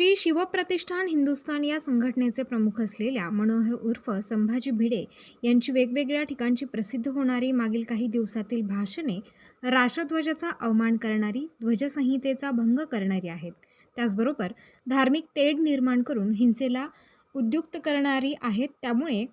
श्री शिवप्रतिष्ठान हिंदुस्थान या संघटनेचे प्रमुख असलेल्या मनोहर उर्फ संभाजी भिडे यांची वेगवेगळ्या ठिकाणची प्रसिद्ध होणारी मागील काही दिवसातील भाषणे राष्ट्रध्वजाचा अवमान करणारी ध्वजसंहितेचा भंग करणारी आहेत. त्याचबरोबर धार्मिक तेढ निर्माण करून हिंसेला उद्युक्त करणारी आहेत. त्यामुळे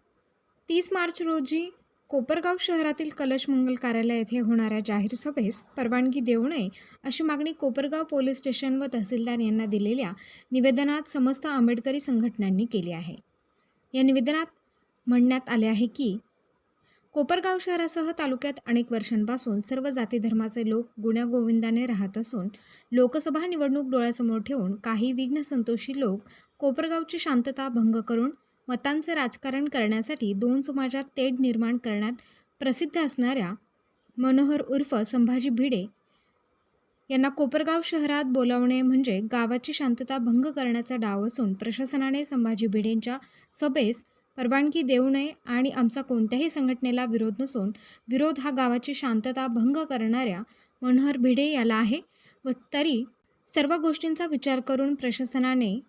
तीस मार्च रोजी कोपरगाव शहरातील कलश मंगल कार्यालय येथे होणाऱ्या जाहीर सभेस परवानगी देऊ नये अशी मागणी कोपरगाव पोलीस स्टेशन व तहसीलदार यांना दिलेल्या निवेदनात समस्त आंबेडकरी संघटनांनी केली आहे. या निवेदनात म्हणण्यात आले आहे की कोपरगाव शहरासह तालुक्यात अनेक वर्षांपासून सर्व जाती धर्माचे लोक गुण्यागोविंदाने राहत असून लोकसभा निवडणूक डोळ्यासमोर ठेवून काही विघ्न संतोषी लोक कोपरगावची शांतता भंग करून मतांचे राजकारण करण्यासाठी दोन समाजात तेढ निर्माण करण्यात प्रसिद्ध असणाऱ्या मनोहर उर्फ संभाजी भिडे यांना कोपरगाव शहरात बोलावणे म्हणजे गावाची शांतता भंग करण्याचा डाव असून प्रशासनाने संभाजी भिडेंच्या सभेस परवानगी देऊ नये आणि आमचा कोणत्याही संघटनेला विरोध नसून विरोध हा गावाची शांतता भंग करणाऱ्या मनोहर भिडे याला आहे. व तरी सर्व गोष्टींचा विचार करून प्रशासनाने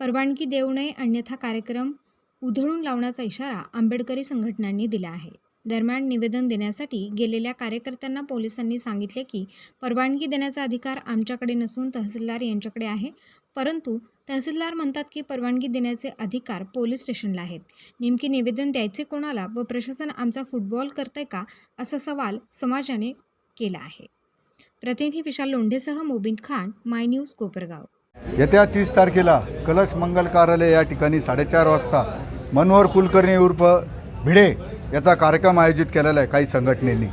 परवानगी देऊ नये अन्यथा कार्यक्रम उधळून लावण्याचा इशारा आंबेडकरी संघटनांनी दिला आहे. दरम्यान निवेदन देण्यासाठी गेलेल्या कार्यकर्त्यांना पोलिसांनी सांगितले की परवानगी देण्याचा अधिकार आमच्याकडे नसून तहसीलदार यांच्याकडे आहे. परंतु तहसीलदार म्हणतात की परवानगी देण्याचे अधिकार पोलीस स्टेशनला आहेत. नेमके निवेदन द्यायचे कोणाला व प्रशासन आमचा फुटबॉल करतंय का असा सवाल समाजाने केला आहे. प्रतिनिधी विशाल लोंढेसह मोबिन खान माय न्यूज कोपरगाव. येत्या तीस तारखेला कलश मंगल कार्यालय या ठिकाणी साडेचार वाजता मनोहर कुलकर्णी उर्फ भिडे याचा कार्यक्रम आयोजित केलेला आहे काही संघटनेनी.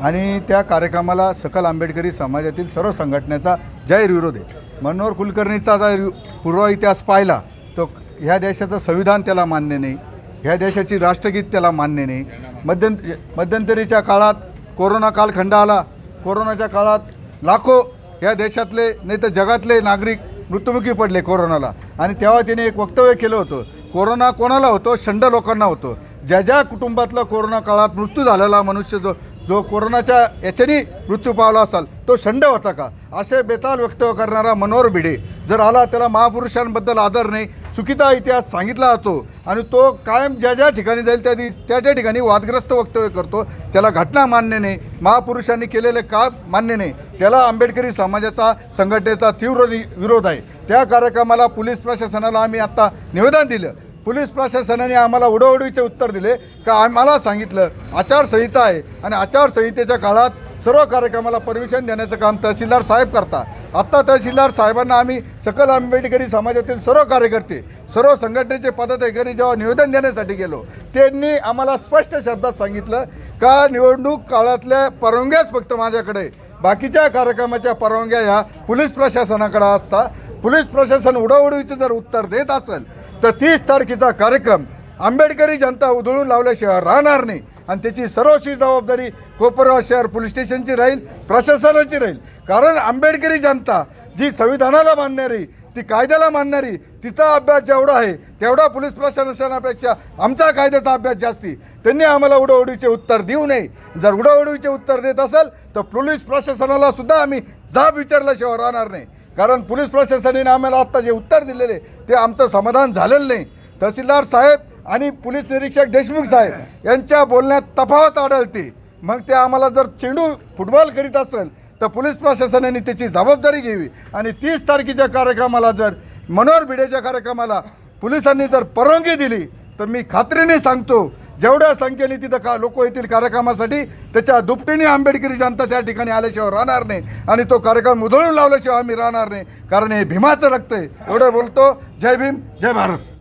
आणि त्या कार्यक्रमाला सकल आंबेडकरी समाजातील सर्व संघटनेचा जाहीर विरोध आहे. मनोहर कुलकर्णीचा जर पूर्व इतिहास पाहिला तो ह्या देशाचं संविधान त्याला मान्य नाही ह्या देशाची राष्ट्रगीत त्याला मान्य नाही. मध्यंत मध्यंतरीच्या काळात कोरोना कालखंड आला. कोरोनाच्या काळात लाखो ह्या देशातले नाही तर जगातले नागरिक मृत्युमुखी पडले कोरोनाला. आणि तेव्हा तिने एक वक्तव्य केलं होतं. कोरोना कोणाला होतो? शंड लोकांना होतो. ज्या ज्या कुटुंबातला कोरोना काळात मृत्यू झालेला मनुष्य जो जो कोरोनाच्या याच्याने मृत्यू पावला असाल तो शंड होता का? असे बेताल वक्तव्य करणारा मनोहर भिडे जर आला त्याला महापुरुषांबद्दल आदर नाही चुकीचा इतिहास सांगितला जातो आणि तो कायम ज्या ज्या ठिकाणी जाईल त्या त्या त्या ठिकाणी वादग्रस्त वक्तव्य करतो. त्याला घटना मान्य नाही. महापुरुषांनी केलेले काम मान्य नाही. त्याला आंबेडकरी समाजाचा संघटनेचा तीव्र नि- विरोध आहे. त्या कार्यक्रमाला पोलीस प्रशासनाला आम्ही आत्ता निवेदन दिलं. पोलीस प्रशासनाने आम्हाला उडवडीचे उत्तर दिले. का आम्हाला सांगितलं आचारसंहिता आहे आणि आचारसंहितेच्या काळात सर्व कार्यक्रमाला परमिशन देण्याचं काम तहसीलदार साहेब करता आत्ता तहसीलदार साहेबांना आम्ही सकल आंबेडकरी समाजातील सर्व कार्यकर्ते सर्व संघटनेचे पदाधिकारी जेव्हा निवेदन देण्यासाठी गेलो त्यांनी आम्हाला स्पष्ट शब्दात सांगितलं का निवडणूक काळातल्या परवानग्याच फक्त माझ्याकडे? बाकीच्या कार्यक्रमाच्या परवानग्या ह्या पोलीस प्रशासनाकडे असता. पोलीस प्रशासन उडवडीचं जर उत्तर देत असेल तर तीस तारखेचा कार्यक्रम आंबेडकरी जनता उधळून लावल्याशिवाय राहणार नाही. आणि त्याची सर्वशी जबाबदारी कोपरगाव शहर पोलीस स्टेशनची राहील प्रशासनाची राहील. कारण आंबेडकरी जनता जी संविधानाला मानणारी ती कायद्याला मानणारी तिचा अभ्यास जेवढा आहे तेवढा पोलीस प्रशासनापेक्षा आमचा कायद्याचा अभ्यास जास्ती. त्यांनी आम्हाला उडवडीचे उत्तर देऊ नये. जर उडवडीचे उत्तर देत असेल तर पोलीस प्रशासनाला सुद्धा आम्ही जाब विचारल्याशिवाय राहणार नाही. कारण पोलीस प्रशासनाने आम्हाला आत्ता जे उत्तर दिलेले ते आमचं समाधान झालेलं नाही. तहसीलदार साहेब आणि पोलीस निरीक्षक देशमुख साहेब यांच्या बोलण्यात तफावत आढळते. मग ते आम्हाला जर चेंडू फुटबॉल करीत असेल तर पोलीस प्रशासनाने त्याची जबाबदारी घ्यावी. आणि तीस तारखेच्या कार्यक्रमाला जर मनोहर भिडेच्या कार्यक्रमाला पोलिसांनी जर परवानगी दिली तर मी खात्रीने सांगतो जेवढ्या संख्येने तिथं का लोक येतील कार्यक्रमासाठी त्याच्या दुपटीने आंबेडकरी जनता त्या ठिकाणी आल्याशिवाय राहणार नाही. आणि तो कार्यक्रम उधळून लावल्याशिवाय आम्ही राहणार नाही. कारण हे भीमाचं रक्त आहे. एवढं बोलतो. जय भीम जय भारत.